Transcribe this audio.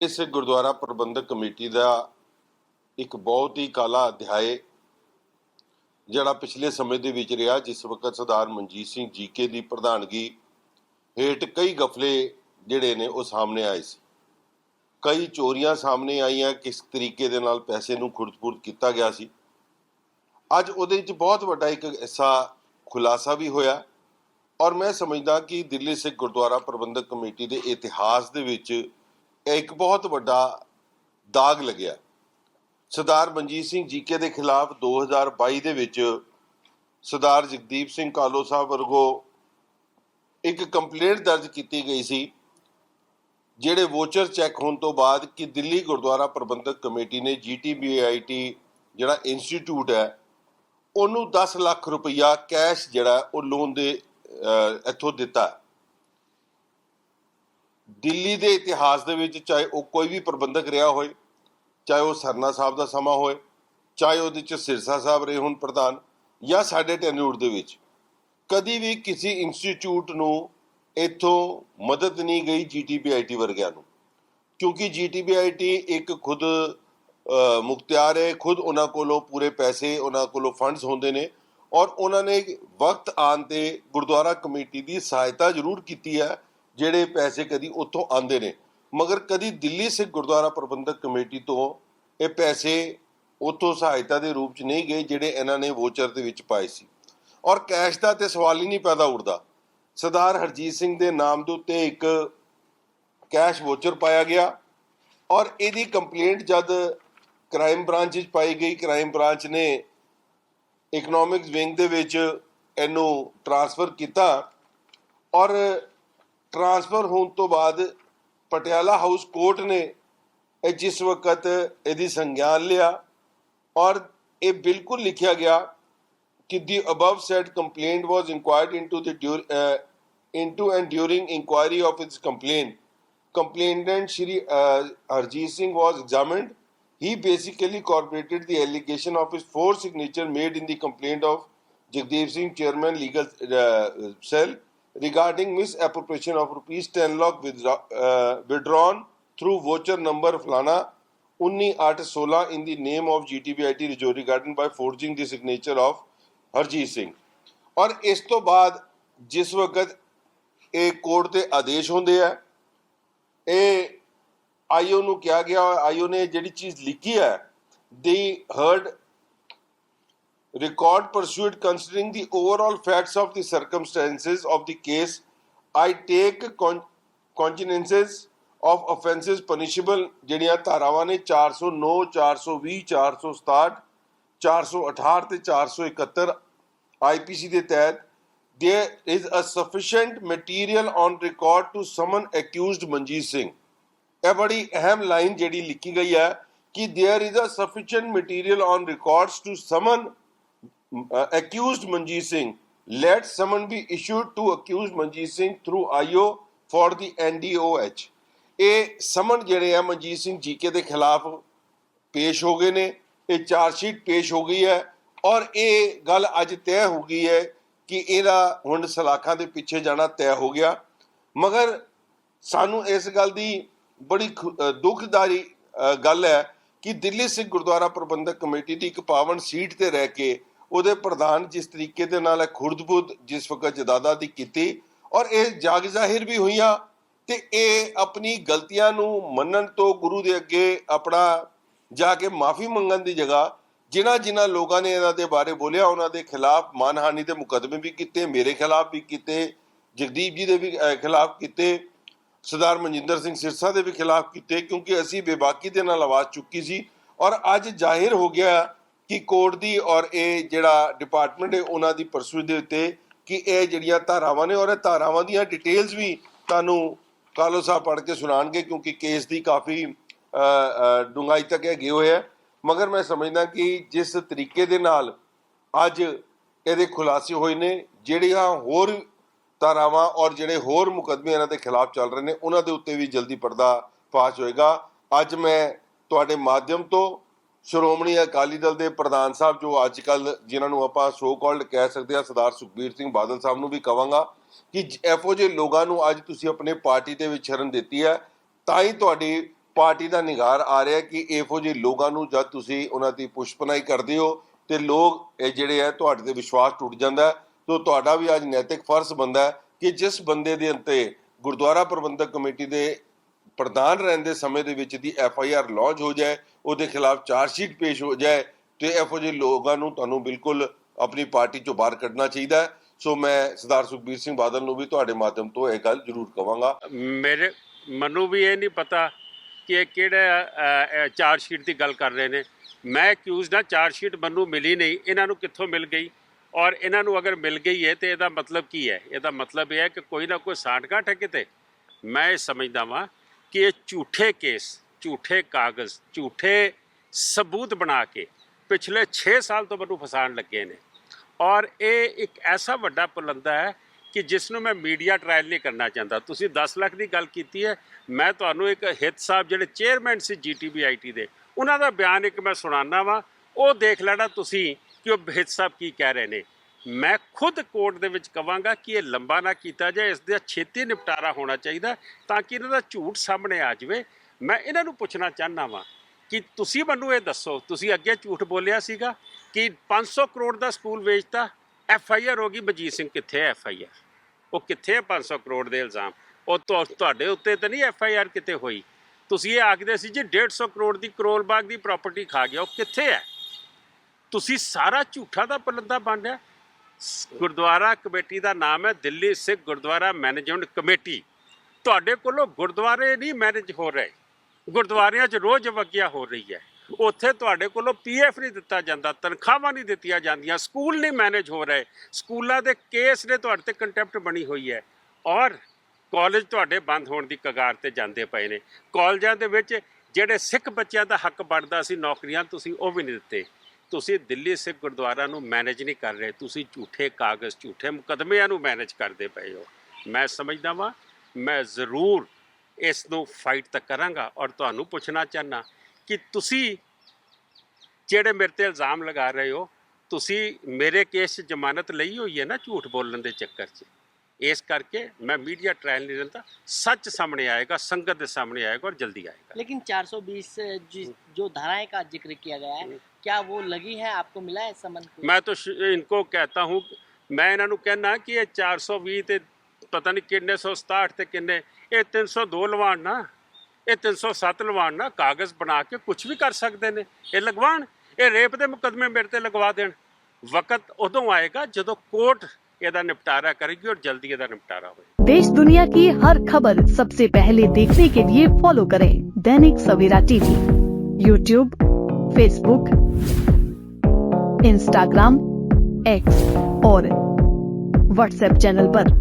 ਇਸ ਗੁਰਦੁਆਰਾ ਪ੍ਰਬੰਧਕ ਕਮੇਟੀ ਦਾ ਇੱਕ ਬਹੁਤ ਹੀ ਕਾਲਾ ਅਧਿਆਏ, ਜਿਹੜਾ ਪਿਛਲੇ ਸਮੇਂ ਦੇ ਵਿੱਚ ਰਿਹਾ, ਜਿਸ ਵਕਤ ਸਰਦਾਰ ਮਨਜੀਤ ਸਿੰਘ ਜੀਕੇ ਦੀ ਪ੍ਰਧਾਨਗੀ ਹੇਠ ਕਈ ਗਫਲੇ ਜਿਹੜੇ ਨੇ ਉਹ ਸਾਹਮਣੇ ਆਏ ਸੀ। ਕਈ ਚੋਰੀਆਂ ਸਾਹਮਣੇ ਆਈਆਂ, ਕਿਸ ਤਰੀਕੇ ਦੇ ਨਾਲ ਪੈਸੇ ਨੂੰ ਖੁਰਦ-ਫੁਰਦ ਕੀਤਾ ਗਿਆ ਸੀ। ਅੱਜ ਉਹਦੇ ਵਿੱਚ ਬਹੁਤ ਵੱਡਾ ਇੱਕ ਐਸਾ ਖੁਲਾਸਾ ਵੀ ਹੋਇਆ ਔਰ ਮੈਂ ਸਮਝਦਾ ਕਿ ਦਿੱਲੀ ਸਿੱਖ ਗੁਰਦੁਆਰਾ ਪ੍ਰਬੰਧਕ ਕਮੇਟੀ ਦੇ ਇਤਿਹਾਸ ਦੇ ਵਿੱਚ ਇੱਕ ਬਹੁਤ ਵੱਡਾ ਦਾਗ ਲੱਗਿਆ। ਸਰਦਾਰ ਮਨਜੀਤ ਸਿੰਘ ਜੀਕੇ ਦੇ ਖਿਲਾਫ 2022 ਦੇ ਵਿੱਚ ਸਰਦਾਰ ਜਗਦੀਪ ਸਿੰਘ ਕਾਲੋ ਸਾਹਿਬ ਵਰਗੋ ਇੱਕ ਕੰਪਲੇਂਟ ਦਰਜ ਕੀਤੀ ਗਈ ਸੀ, ਜਿਹੜੇ ਵੋਚਰ ਚੈੱਕ ਹੋਣ ਤੋਂ ਬਾਅਦ ਕਿ ਦਿੱਲੀ ਗੁਰਦੁਆਰਾ ਪ੍ਰਬੰਧਕ ਕਮੇਟੀ ਨੇ ਜੀਟੀਬੀਆਈਟੀ ਜਿਹੜਾ ਇੰਸਟੀਚਿਊਟ ਹੈ, ਉਹਨੂੰ 10 ਲੱਖ ਰੁਪਈਆ ਕੈਸ਼ ਜਿਹੜਾ ਉਹ ਲੋਨ ਦੇ ਇੱਥੋਂ ਦਿੱਤਾ। ਦਿੱਲੀ ਦੇ ਇਤਿਹਾਸ ਦੇ ਵਿੱਚ ਚਾਹੇ ਉਹ ਕੋਈ ਵੀ ਪ੍ਰਬੰਧਕ ਰਿਹਾ ਹੋਏ, ਚਾਹੇ ਉਹ ਸਰਨਾ ਸਾਹਿਬ ਦਾ ਸਮਾਂ ਹੋਏ, ਚਾਹੇ ਉਹਦੇ ਚ ਸਿਰਸਾ ਸਾਹਿਬ ਰਹੇ ਹੁਣ ਪ੍ਰਧਾਨ ਜਾਂ ਸਾਡੇ ਟੈਨੂਰ ਦੇ ਵਿੱਚ, ਕਦੀ ਵੀ ਕਿਸੇ ਇੰਸਟੀਚਿਊਟ ਨੂੰ ਇੱਥੋਂ ਮਦਦ ਨਹੀਂ ਗਈ ਜੀਟੀਬੀਆਈਟੀ ਵਰਗਿਆਂ ਨੂੰ, ਕਿਉਂਕਿ ਜੀਟੀਬੀਆਈਟੀ ਇੱਕ ਖੁਦ ਮੁਖਤਿਆਰ ਹੈ, ਖੁਦ ਉਹਨਾਂ ਕੋਲੋਂ ਪੂਰੇ ਪੈਸੇ, ਉਹਨਾਂ ਕੋਲੋਂ ਫੰਡਸ ਹੁੰਦੇ ਨੇ ਔਰ ਉਹਨਾਂ ਨੇ ਵਕਤ ਆਉਣ ਤੇ ਗੁਰਦੁਆਰਾ ਕਮੇਟੀ ਦੀ ਸਹਾਇਤਾ ਜ਼ਰੂਰ ਕੀਤੀ ਹੈ ਜਿਹੜੇ ਪੈਸੇ ਕਦੀ ਉੱਥੋਂ ਆਉਂਦੇ ਨੇ, ਮਗਰ ਕਦੀ ਦਿੱਲੀ ਸਿੱਖ ਗੁਰਦੁਆਰਾ ਪ੍ਰਬੰਧਕ ਕਮੇਟੀ ਤੋਂ ਇਹ ਪੈਸੇ ਉੱਥੋਂ ਸਹਾਇਤਾ ਦੇ ਰੂਪ ਚ ਨਹੀਂ ਗਏ ਜਿਹੜੇ ਇਹਨਾਂ ਨੇ ਵੋਚਰ ਦੇ ਵਿੱਚ ਪਾਏ ਸੀ। ਔਰ ਕੈਸ਼ ਦਾ ਤੇ ਸਵਾਲ ਹੀ ਨਹੀਂ ਪੈਦਾ ਉੱਠਦਾ। ਸਰਦਾਰ ਹਰਜੀਤ ਸਿੰਘ ਦੇ ਨਾਮ ਦੇ ਉੱਤੇ ਇੱਕ ਕੈਸ਼ ਵੋਚਰ ਪਾਇਆ ਗਿਆ ਔਰ ਇਹਦੀ ਕੰਪਲੇਂਟ ਜਦ ਕ੍ਰਾਈਮ ਬ੍ਰਾਂਚ ਵਿੱਚ ਪਾਈ ਗਈ ਕ੍ਰਾਈਮ ਬ੍ਰਾਂਚ ਨੇ ਇਕਨੋਮਿਕਸ ਵਿੰਗ ਦੇ ਵਿੱਚ ਇਹਨੂੰ ਟਰਾਂਸਫਰ ਕੀਤਾ ਔਰ ਟਰਾਂਸਫਰ ਹੋਣ ਤੋਂ ਬਾਅਦ ਪਟਿਆਲਾ ਹਾਊਸ ਕੋਰਟ ਨੇ ਇਹ ਜਿਸ ਵਕਤ ਇਹਦੀ ਸੰਗਿਆਨ ਲਿਆ ਔਰ ਇਹ ਬਿਲਕੁਲ ਲਿਖਿਆ ਗਿਆ ਕਿ the above said complaint was inquired into the into and during inquiry of its complaint complainant Shri Harjit Singh was examined he basically corroborated the allegation of his four signature made in the complaint of Jagdeep Singh, chairman legal uh, cell, regarding misappropriation of rupees 10 lakh withdraw, uh, withdrawn through voucher number Flana 19816 in the name of GTBIT Rajouri Garden by forging the signature of Harjit Singh ਔਰ ਇਸ ਤੋਂ ਬਾਅਦ ਜਿਸ ਵਕਤ ਇਹ court ਦੇ ਆਦੇਸ਼ ਹੁੰਦੇ ਆ ਇਹ ਆਈਓ ਨੂੰ ਕਿਹਾ ਗਿਆ ਆਈਓ ਨੇ ਜਿਹੜੀ ਚੀਜ਼ ਲਿਖੀ ਹੈ ਦੀ heard record pursued considering the overall facts of the circumstances of the case i take con- cognizance of offenses punishable ਜਿਹੜੀਆਂ ਧਾਰਾਵਾਂ ਨੇ 409 420 467 468 ਤੇ 471 ਆਈਪੀਸੀ ਦੇ ਤਹਿਤ there is a sufficient material on record to summon accused Manjeet Singh ਇਹ ਬੜੀ ਅਹਿਮ line ਜਿਹੜੀ ਲਿਖੀ ਗਈ ਹੈ ਕਿ there is a sufficient material on records to summon uh, accused Manjeet Singh. Let summon be issued to accused Manjeet Singh through IO for the NDOH. ਇਹ ਸਮਨ ਜਿਹੜੇ ਆ ਮਨਜੀਤ ਸਿੰਘ ਜੀਕੇ ਦੇ ਖਿਲਾਫ ਪੇਸ਼ ਹੋ ਗਏ ਨੇ, ਇਹ ਚਾਰਜ ਸ਼ੀਟ ਪੇਸ਼ ਹੋ ਗਈ ਹੈ ਔਰ ਇਹ ਗੱਲ ਅੱਜ ਤੈਅ ਹੋ ਗਈ ਹੈ ਕਿ ਇਹਦਾ ਹੁਣ ਸਲਾਖਾਂ ਦੇ ਪਿੱਛੇ ਜਾਣਾ ਤੈਅ ਹੋ ਗਿਆ ਮਗਰ ਸਾਨੂੰ ਇਸ ਗੱਲ ਦੀ ਬੜੀ ਖੁ- ਦੁਖਦਾਰੀ ਗੱਲ ਹੈ ਕਿ ਦਿੱਲੀ ਸਿੱਖ ਗੁਰਦੁਆਰਾ ਪ੍ਰਬੰਧਕ ਕਮੇਟੀ ਦੀ ਇੱਕ ਪਾਵਨ ਸੀਟ ਤੇ ਰਹਿ ਕੇ ਉਹਦੇ ਪ੍ਰਧਾਨ ਜਿਸ ਤਰੀਕੇ ਦੇ ਨਾਲ ਇਹ ਖੁਰਦਬੁਦ ਜਿਸ ਵਕਤ ਜਦਾਦਾ ਦੀ ਕੀਤੀ ਔਰ ਇਹ ਜਾਗ ਜ਼ਾਹਿਰ ਵੀ ਹੋਈਆਂ ਤੇ ਇਹ ਆਪਣੀ ਗਲਤੀਆਂ ਨੂੰ ਮੰਨਣ ਤੋਂ ਗੁਰੂ ਦੇ ਅੱਗੇ ਆਪਣਾ ਜਾ ਕੇ ਮਾਫੀ ਮੰਗਣ ਦੀ ਜਗ੍ਹਾ ਜਿਨ੍ਹਾਂ ਜਿਨ੍ਹਾਂ ਲੋਕਾਂ ਨੇ ਇਹਨਾਂ ਦੇ ਬਾਰੇ ਬੋਲਿਆ, ਉਹਨਾਂ ਦੇ ਖਿਲਾਫ ਮਾਨਹਾਨੀ ਦੇ ਮੁਕੱਦਮੇ ਵੀ ਕੀਤੇ, ਮੇਰੇ ਖਿਲਾਫ ਵੀ ਕੀਤੇ, ਜਗਦੀਪ ਜੀ ਦੇ ਵੀ ਖਿਲਾਫ ਕੀਤੇ, ਸਰਦਾਰ ਮਨਜਿੰਦਰ ਸਿੰਘ ਸਿਰਸਾ ਦੇ ਵੀ ਖਿਲਾਫ ਕੀਤੇ ਕਿਉਂਕਿ ਅਸੀਂ ਬੇਬਾਕੀ ਦੇ ਨਾਲ ਆਵਾਜ਼ ਚੁੱਕੀ ਸੀ ਔਰ ਅੱਜ ਜ਼ਾਹਿਰ ਹੋ ਗਿਆ ਕਿ ਕੋਰਟ ਦੀ ਔਰ ਇਹ ਜਿਹੜਾ ਡਿਪਾਰਟਮੈਂਟ ਹੈ ਉਹਨਾਂ ਦੀ ਪਰਸੂ ਦੇ ਉੱਤੇ ਕਿ ਇਹ ਜਿਹੜੀਆਂ ਧਾਰਾਵਾਂ ਨੇ ਔਰ ਇਹ ਧਾਰਾਵਾਂ ਦੀਆਂ ਡਿਟੇਲਸ ਵੀ ਤੁਹਾਨੂੰ ਕਾਲੋ ਸਾਹਿਬ ਪੜ੍ਹ ਕੇ ਸੁਣਾਣਗੇ ਕਿਉਂਕਿ ਕੇਸ ਦੀ ਕਾਫੀ ਅ, ਡੂੰਘਾਈ ਤੱਕ ਇਹ ਗਏ ਹੋਏ ਆ ਮਗਰ ਮੈਂ ਸਮਝਦਾ ਕਿ ਜਿਸ ਤਰੀਕੇ ਦੇ ਨਾਲ ਅੱਜ ਇਹਦੇ ਖੁਲਾਸੇ ਹੋਏ ਨੇ ਜਿਹੜੀਆਂ ਹੋਰ ਧਾਰਾਵਾਂ ਔਰ ਜਿਹੜੇ ਹੋਰ ਮੁਕੱਦਮੇ ਇਹਨਾਂ ਦੇ ਖਿਲਾਫ ਚੱਲ ਰਹੇ ਨੇ ਉਹਨਾਂ ਦੇ ਉੱਤੇ ਵੀ ਜਲਦੀ ਪਰਦਾ ਪਾਸ ਹੋਏਗਾ। ਅੱਜ ਮੈਂ ਤੁਹਾਡੇ ਮਾਧਿਅਮ ਤੋਂ ਸ਼੍ਰੋਮਣੀ ਅਕਾਲੀ ਦਲ ਦੇ ਪ੍ਰਧਾਨ ਸਾਹਿਬ, ਜੋ ਅੱਜ ਕੱਲ ਜਿਨ੍ਹਾਂ ਨੂੰ ਆਪਾਂ ਸੋ ਕਾਲਡ ਕਹਿ ਸਕਦੇ ਆ ਸਰਦਾਰ ਸੁਖਬੀਰ ਸਿੰਘ ਬਾਦਲ ਸਾਹਿਬ ਨੂੰ ਵੀ ਕਵਾਂਗਾ ਕਿ ਜ- ਇਹੋ ਜਿਹੇ ਲੋਕਾਂ ਨੂੰ ਅੱਜ ਤੁਸੀਂ ਆਪਣੇ ਪਾਰਟੀ ਦੇ ਵਿੱਚ ਸ਼ਰਨ ਦਿੱਤੀ ਹੈ, ਤਾਂ ਹੀ ਤੁਹਾਡੀ ਪਾਰਟੀ ਦਾ ਨਿਗਾਰ ਆ ਰਿਹਾ ਕਿ ਇਹੋ ਜਿਹੇ ਲੋਕਾਂ ਨੂੰ ਜਦ ਤੁਸੀਂ ਉਹਨਾਂ ਦੀ ਪੁਸ਼ਪਨਾਈ ਕਰਦੇ ਹੋ ਤੇ ਲੋਕ ਇਹ ਜਿਹੜੇ ਹੈ ਤੁਹਾਡੇ ਤੇ ਵਿਸ਼ਵਾਸ ਟੁੱਟ ਜਾਂਦਾ ਹੈ। ਤੋ ਤੁਹਾਡਾ ਵੀ ਅੱਜ ਨੈਤਿਕ ਫਰਜ਼ ਬੰਦਾ ਕਿ ਜਿਸ ਬੰਦੇ ਦੇ ਅੰਤੇ ਗੁਰਦੁਆਰਾ ਪ੍ਰਬੰਧਕ ਕਮੇਟੀ ਦੇ ਪ੍ਰਧਾਨ ਰਹਿੰਦੇ ਸਮੇਂ ਦੇ ਵਿੱਚ ਦੀ ਐਫ ਆਈ ਆਰ ਲਾਂਚ ਹੋ ਜਾਏ, ਉਹਦੇ ਖਿਲਾਫ ਚਾਰਜ ਸ਼ੀਟ ਪੇਸ਼ ਹੋ ਜਾਏ, ਤੇ ਇਹੋ ਜਿਹੇ ਲੋਕਾਂ ਨੂੰ ਤੁਹਾਨੂੰ ਬਿਲਕੁਲ ਆਪਣੀ ਪਾਰਟੀ ਚੋਂ ਬਾਹਰ ਕੱਢਣਾ ਚਾਹੀਦਾ ਹੈ। ਸੋ ਮੈਂ ਸਰਦਾਰ ਸੁਖਬੀਰ ਸਿੰਘ ਬਾਦਲ ਨੂੰ ਵੀ ਤੁਹਾਡੇ ਮਾਧਿਅਮ ਤੋਂ ਇਹ ਗੱਲ ਜ਼ਰੂਰ ਕਵਾਂਗਾ। ਮੇਰੇ, ਮੈਨੂੰ ਵੀ ਇਹ ਨਹੀਂ ਪਤਾ ਕਿ ਇਹ ਕਿਹੜਾ ਚਾਰਜ ਸ਼ੀਟ ਦੀ ਗੱਲ ਕਰ ਰਹੇ ਨੇ। ਮੈਂ ਅਕਿਊਜ਼ਡ ਹਾਂ, ਚਾਰਜ ਸ਼ੀਟ ਮੈਨੂੰ ਮਿਲੀ ਨਹੀਂ, ਇਹਨਾਂ ਨੂੰ ਕਿੱਥੋਂ ਮਿਲ ਗਈ? ਔਰ ਇਹਨਾਂ ਨੂੰ ਅਗਰ ਮਿਲ ਗਈ ਹੈ, ਤੇ ਇਹਦਾ ਮਤਲਬ ਕੀ ਹੈ? ਇਹਦਾ ਮਤਲਬ ਇਹ ਹੈ ਕਿ ਕੋਈ ਨਾ ਕੋਈ ਸਾਂਠਗਾਂਠ ਹੈ ਕਿਤੇ ਮੈਂ ਇਹ ਸਮਝਦਾ ਵਾਂ ਕਿ ਇਹ ਝੂਠੇ ਕੇਸ, ਝੂਠੇ ਕਾਗਜ਼, ਝੂਠੇ ਸਬੂਤ ਬਣਾ ਕੇ ਪਿਛਲੇ 6 ਸਾਲ ਤੋਂ ਮੈਨੂੰ ਫਸਾਣ ਲੱਗੇ ਨੇ। ਔਰ ਇਹ ਇੱਕ ਐਸਾ ਵੱਡਾ ਪੁਲੰਦਾ ਹੈ ਕਿ ਜਿਸ ਨੂੰ ਮੈਂ ਮੀਡੀਆ ਟ੍ਰਾਇਲ ਨਹੀਂ ਕਰਨਾ ਚਾਹੁੰਦਾ। ਤੁਸੀਂ 10 ਲੱਖ ਦੀ ਗੱਲ ਕੀਤੀ ਹੈ। ਮੈਂ ਤੁਹਾਨੂੰ ਇੱਕ ਹਿੱਤ ਸਾਹਿਬ ਜਿਹੜੇ ਚੇਅਰਮੈਨ ਸੀ ਜੀਟੀਬੀਆਈਟੀ ਦੇ, ਉਹਨਾਂ ਦਾ ਬਿਆਨ ਇੱਕ ਮੈਂ ਸੁਣਾਉਣਾ ਵਾਂ। ਉਹ ਦੇਖ ਲੈਣਾ ਤੁਸੀਂ ਕਿ ਉਹ ਹਿੱਤ ਸਾਹਿਬ ਕੀ ਕਹਿ ਰਹੇ ਨੇ। ਮੈਂ ਖੁਦ ਕੋਰਟ ਦੇ ਵਿੱਚ ਕਵਾਂਗਾ ਕਿ ਇਹ ਲੰਬਾ ਨਾ ਕੀਤਾ ਜਾਏ, ਇਸ ਦਾ ਛੇਤੀ ਨਿਪਟਾਰਾ ਹੋਣਾ ਚਾਹੀਦਾ ਤਾਂ ਕਿ ਇਹਨਾਂ ਦਾ ਝੂਠ ਸਾਹਮਣੇ ਆ ਜਾਵੇ। ਮੈਂ ਇਹਨਾਂ ਨੂੰ ਪੁੱਛਣਾ ਚਾਹੁੰਦਾ ਵਾਂ ਕਿ ਤੁਸੀਂ ਮੈਨੂੰ ਇਹ ਦੱਸੋ, ਤੁਸੀਂ ਅੱਗੇ ਝੂਠ ਬੋਲਿਆ ਸੀਗਾ ਕਿ 500 ਕਰੋੜ ਦਾ ਸਕੂਲ ਵੇਚਤਾ, ਐਫ ਆਈ ਆਰ ਹੋ ਗਈ। ਬਜੀਤ ਸਿੰਘ ਕਿੱਥੇ ਹੈ ਐਫ ਆਈ ਆਰ? ਉਹ ਕਿੱਥੇ ਹੈ 500 ਕਰੋੜ ਦੇ ਇਲਜ਼ਾਮ? ਉਹ ਤੁਹਾਡੇ ਉੱਤੇ ਤਾਂ ਨਹੀਂ ਐਫ ਆਈ ਆਰ ਕਿਤੇ ਹੋਈ? ਤੁਸੀਂ ਇਹ ਆਖਦੇ ਸੀ ਜੀ 150 ਕਰੋੜ ਦੀ ਕਰੋਲ ਬਾਗ ਦੀ ਪ੍ਰਾਪਰਟੀ ਖਾ ਗਿਆ, ਉਹ ਕਿੱਥੇ ਹੈ ਤੁਸੀਂ ਸਾਰਾ ਝੂਠਾ ਦਾ ਪਲੰਦਾ ਬਣ ਰਿਹਾ ਗੁਰਦੁਆਰਾ ਕਮੇਟੀ ਦਾ ਨਾਮ ਹੈ ਦਿੱਲੀ ਸਿੱਖ ਗੁਰਦੁਆਰਾ ਮੈਨੇਜਮੈਂਟ ਕਮੇਟੀ। ਤੁਹਾਡੇ ਕੋਲੋਂ ਗੁਰਦੁਆਰੇ ਨਹੀਂ ਮੈਨੇਜ ਹੋ ਰਹੇ, ਗੁਰਦੁਆਰਿਆਂ 'ਚ ਰੋਜ਼ ਵਗਿਆ ਹੋ ਰਹੀ ਹੈ। ਉੱਥੇ ਤੁਹਾਡੇ ਕੋਲੋਂ ਪੀਐਫ ਨਹੀਂ ਦਿੱਤਾ ਜਾਂਦਾ, ਤਨਖਾਹਾਂ ਨਹੀਂ ਦਿੱਤੀਆਂ ਜਾਂਦੀਆਂ, ਸਕੂਲ ਨਹੀਂ ਮੈਨੇਜ ਹੋ ਰਹੇ। ਸਕੂਲਾਂ ਦੇ ਕੇਸ ਨੇ ਤੁਹਾਡੇ ਤੇ ਕੰਟੈਂਪਟ ਬਣੀ ਹੋਈ ਹੈ ਔਰ ਕਾਲਜ ਤੁਹਾਡੇ ਬੰਦ ਹੋਣ ਦੀ ਕਗਾਰ ਤੇ ਜਾਂਦੇ ਪਏ ਨੇ। ਕਾਲਜਾਂ ਦੇ ਵਿੱਚ ਜਿਹੜੇ ਸਿੱਖ ਬੱਚਿਆਂ ਦਾ ਹੱਕ ਬਣਦਾ ਸੀ ਨੌਕਰੀਆਂ, ਤੁਸੀਂ ਉਹ ਵੀ ਨਹੀਂ ਦਿੱਤੇ। ਤੁਸੀਂ ਦਿੱਲੀ ਸਿੱਖ ਗੁਰਦੁਆਰਾ ਨੂੰ ਮੈਨੇਜ ਨਹੀਂ ਕਰ ਰਹੇ, ਤੁਸੀਂ ਝੂਠੇ ਕਾਗਜ਼, ਝੂਠੇ ਮੁਕਦਮਿਆਂ ਨੂੰ ਮੈਨੇਜ ਕਰਦੇ ਪਏ ਹੋ। ਮੈਂ ਸਮਝਦਾ ਵਾਂ, ਮੈਂ ਜ਼ਰੂਰ ਇਸ ਨੂੰ ਫਾਈਟ ਤਾਂ ਕਰਾਂਗਾ ਔਰ ਤੁਹਾਨੂੰ ਪੁੱਛਣਾ ਚਾਹਨਾ ਕਿ ਤੁਸੀਂ ਜਿਹੜੇ ਮੇਰੇ ਤੇ ਇਲਜ਼ਾਮ ਲਗਾ ਰਹੇ ਹੋ, ਤੁਸੀਂ ਮੇਰੇ ਕੇਸ 'ਚ ਜ਼ਮਾਨਤ ਲਈ ਹੋਈ ਹੈ ਨਾ ਝੂਠ ਬੋਲਣ ਦੇ ਚੱਕਰ 'ਚ? ਇਸ ਕਰਕੇ ਮੈਂ ਮੀਡੀਆ ਟ੍ਰਾਇਲ ਨਹੀਂ ਦਿੰਦਾ ਸੱਚ ਸਾਹਮਣੇ ਆਏਗਾ ਸੰਗਤ ਦੇ ਸਾਹਮਣੇ ਆਏਗਾ ਔਰ ਜਲਦੀ ਆਏਗਾ। ਲੇਕਿਨ 420 जो धाराएं का जिक्र किया गया है क्या वो लगी है आपको मिला है समन को मैं तो इनको कहता हूँ ਮੈਂ ਇਹਨਾਂ ਨੂੰ ਕਹਿਣਾ ਕਿ ਇਹ 420 ਤੇ ਪਤਾ ਨਹੀਂ ਕਿੰਨੇ 167 ਤੇ ਕਿੰਨੇ ਇਹ 302 ਲਵਾਣ ਨਾ ਇਹ 307 ਲਵਾਣ ਨਾ ਕਾਗਜ਼ ਬਣਾ ਕੇ ਕੁਝ ਵੀ ਕਰ ਸਕਦੇ ਨੇ ਇਹ ਲਗਵਾਣ ਇਹ ਰੇਪ ਦੇ ਮੁਕਦਮੇ ਮੇਰੇ ਤੇ ਲਗਵਾ ਦੇਣ। ਵਕਤ ਉਦੋਂ ਆਏਗਾ ਜਦੋਂ ਕੋਰਟ ਇਹਦਾ ਨਿਪਟਾਰਾ ਕਰੇਗੀ ਔਰ ਜਲਦੀ ਇਹਦਾ ਨਿਪਟਾਰਾ ਹੋਏਗਾ देश दुनिया की हर खबर सबसे पहले देखने के लिए फॉलो करें Dainik Savera TV YouTube Facebook Instagram X और व्हाट्सएप चैनल पर।